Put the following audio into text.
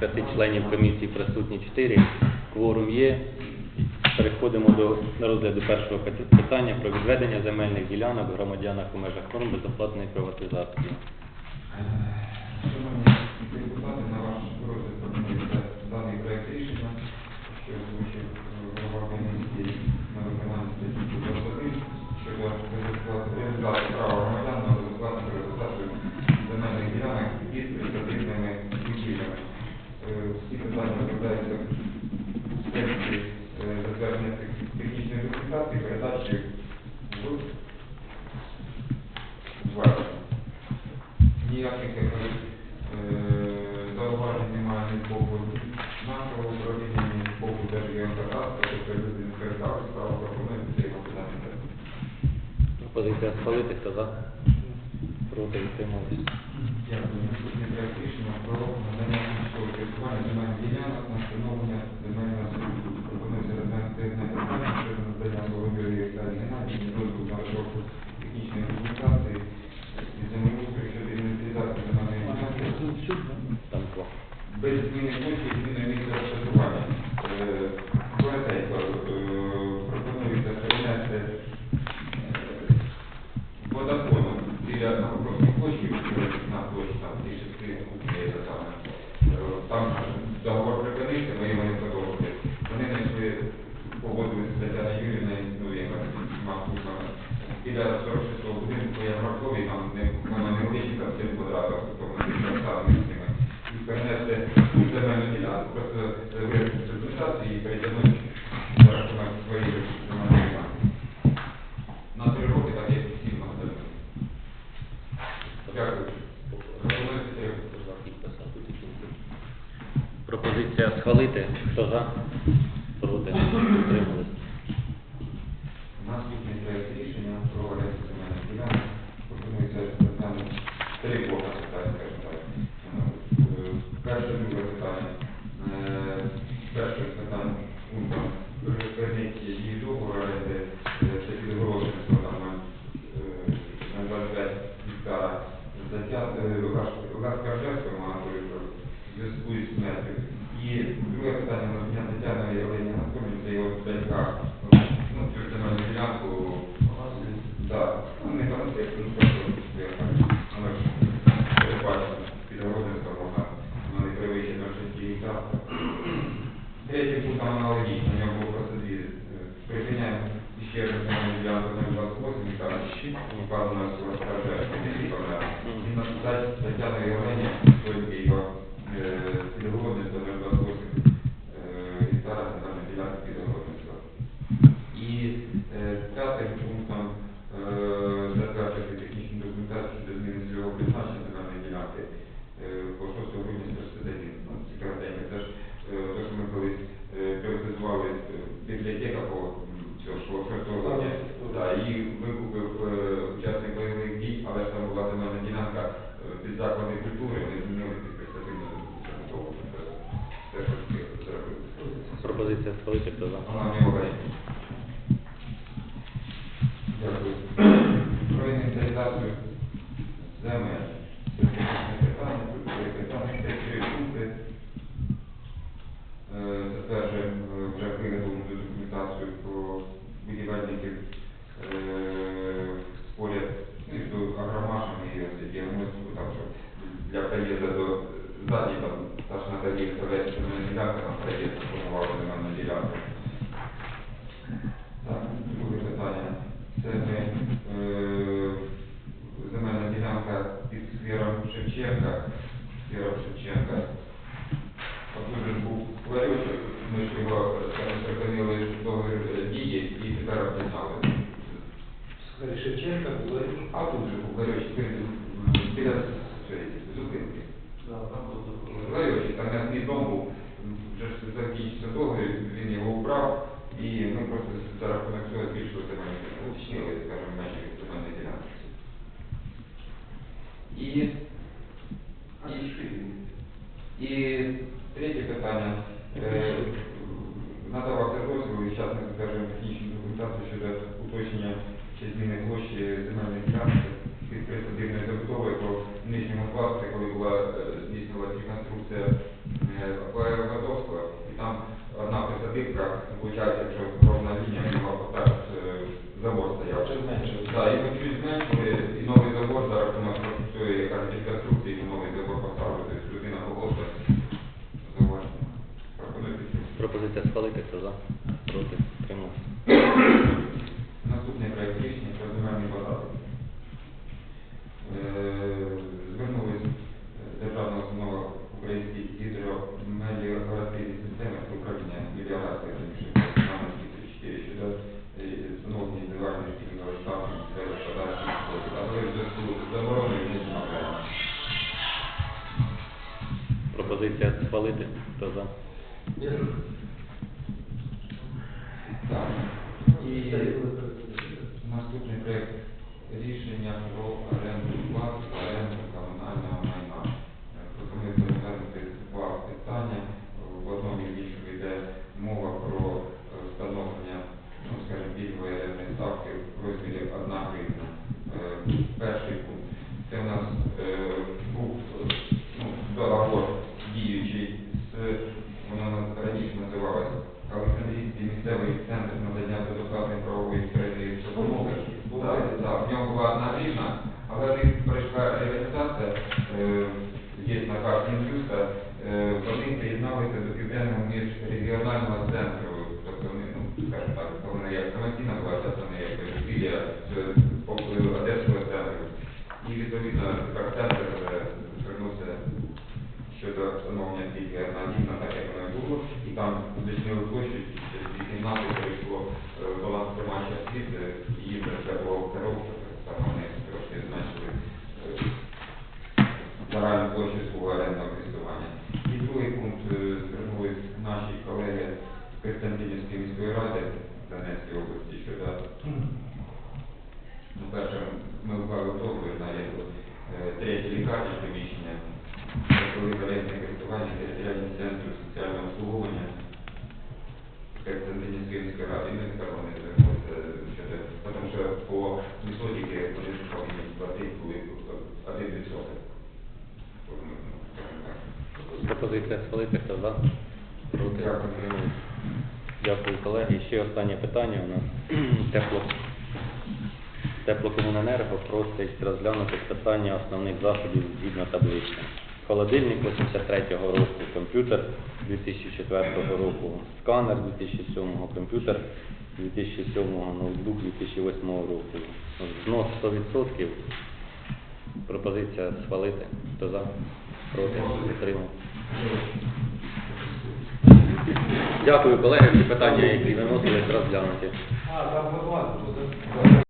35 членів комісії присутні чотири Кворум є. Переходимо до розгляду першого питання про відведення земельних ділянок громадянах у межах форм безоплатної приватизації. Позиція спалити, хто за? Проти, утрималися. Дякую. Наступний проект рішення перетянуть за рахунок своїх громадян. На три роки так як всі магазини. Дякую. Пропозиція схвалити. Хто за? Так. Ну, територіальну ділянку. Так. Ну, не конфлікт, ну просто воно ж передбачено на непривичі на шесті гектар. Просто дві. Припиняємо на ділянку на 28 гектар, вказано, що розкаже, на стаття пропозиція схвалити, хто за. Дякую. Про інвентаризацію земель. Питання, питання, питання, питання, Ларьочек, біля зупинки. Ларьочек, там я свій дом був, закінчився договір, він його убрав, і ми просто за рахунок цього збільшили земельні, уточнили, скажімо, наші земельні ділянки. І і третє питання. Е, Надавався дозвіл і зараз ми скажемо технічну документацію щодо уточнення чи зміни площі земельної ділянки ровна лінія, його так е, стояв. Чи зменшили? Так, його чуть зменшили, і новий забор у нас працює якась конструкції, і новий забор поставили, тобто людина погодила. Зауваження. Пропонуйте. Пропозиція схвалити, хто за? Проти? Утримався. Наступний проект рішення про земельний податок. Пропозиція схвалити, хто за? Так. І наступний проект рішення про оренду плат оренду комунального майна. Е, Пропонується розглянути два питання. В одному них йде мова про е, встановлення, ну, скажімо, пільгової орендної ставки в розмірі 1 гривня. Вони як біля Одеського центру. І відповідно е, звернувся щодо встановлення тільки на так як воно і було, і там дві кімнати перейшло е, баланс тримача світ, Пропозиція схвалити, хто за? Проти? Дякую. Дякую, колеги. І ще останнє питання у нас. Тепло. Теплокомуненерго просить розглянути питання основних заходів згідно таблиці. Холодильник 83-го року, комп'ютер 2004 року, сканер 2007-го, комп'ютер 2007-го, ноутбук 2008 року. Знос 100%. Пропозиція схвалити. Хто за? Проти? Підтримав. Дякую, колеги. Всі питання, які виносились, розглянуті.